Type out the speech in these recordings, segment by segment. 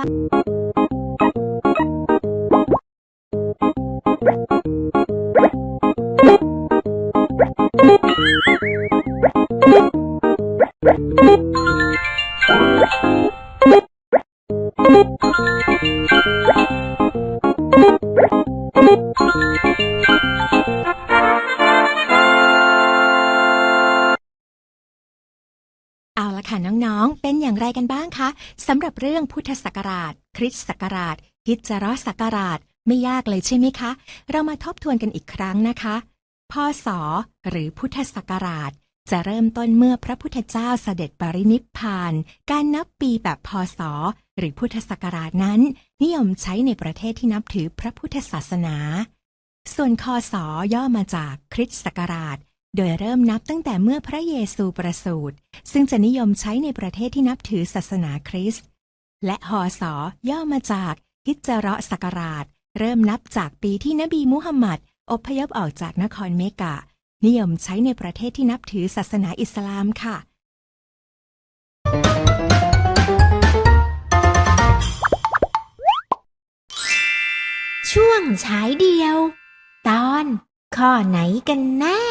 ว่ ละค่ะน้องๆ เป็นอย่างไรกันบ้างคะสำหรับเรื่องพุทธศักราช คริสต์ศักราชฮิจรศักราช ไม่ยากเลยใช่ไหมคะ เรามาทบทวนกันอีกครั้งนะคะพศหรือพุทธศักราช จะเริ่มต้นเมื่อพระพุทธเจ้าเสด็จปรินิพพาน การนับปีแบบพศ หรือพุทธศักราชนั้น นิยมใช้ในประเทศที่นับถือพระพุทธศาสนา ส่วนคศย่อมาจากคริสต์ศักราช โดยเริ่มนับตั้งแต่เมื่อพระเยซูประสูติซึ่งจะนิยมใช้ในประเทศที่นับถือศาสนาคริสต์ และหอสอย่อมาจากฮิจเราะศักราช เริ่มนับจากปีที่นบีมุฮัมมัดอพยพออกจากนครเมกะ นิยมใช้ในประเทศที่นับถือศาสนาอิสลามค่ะช่วงฉายเดียว ตอนข้อไหนกันแน่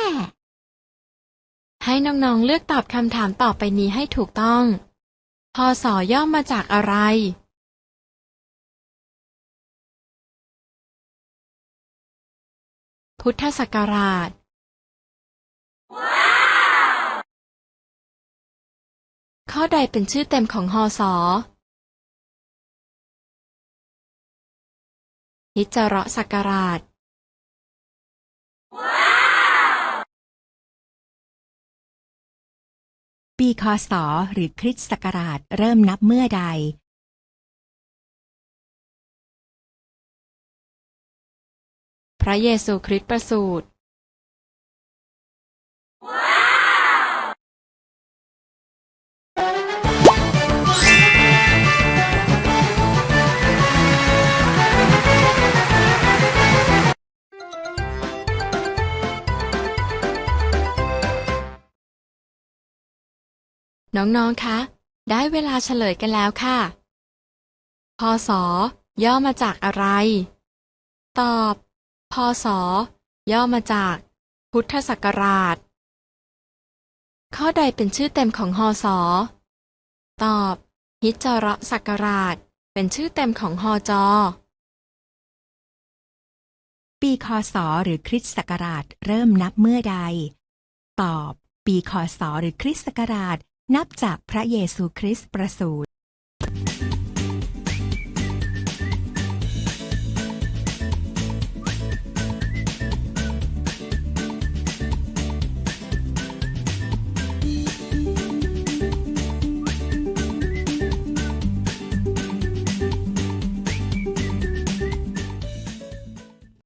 ให้น้องๆเลือกตอบคำถามต่อไปนี้ให้ถูกต้อง พศย่อมาจากอะไร พุทธศักราช ข้อใดเป็นชื่อเต็มของฮอสอฮิจระศักราช ปีคศหรือคริสต์ศักราชเริ่มนับเมื่อใดพระเยซูคริสต์ประสูติ น้องๆ คะ ได้เวลาเฉลยกันแล้วค่ะ พศ ย่อมาจากอะไร ตอบ พศ ย่อมาจาก พุทธศักราช ข้อใดเป็นชื่อเต็มของฮอสตอบ ฮิจรศักราช เป็นชื่อเต็มของฮอจอปีคศหรือคริสต์ศักราชเริ่มนับเมื่อใด ตอบ ปีคศหรือคริสต์ศักราช นับจากพระเยซูคริสต์ประสูติ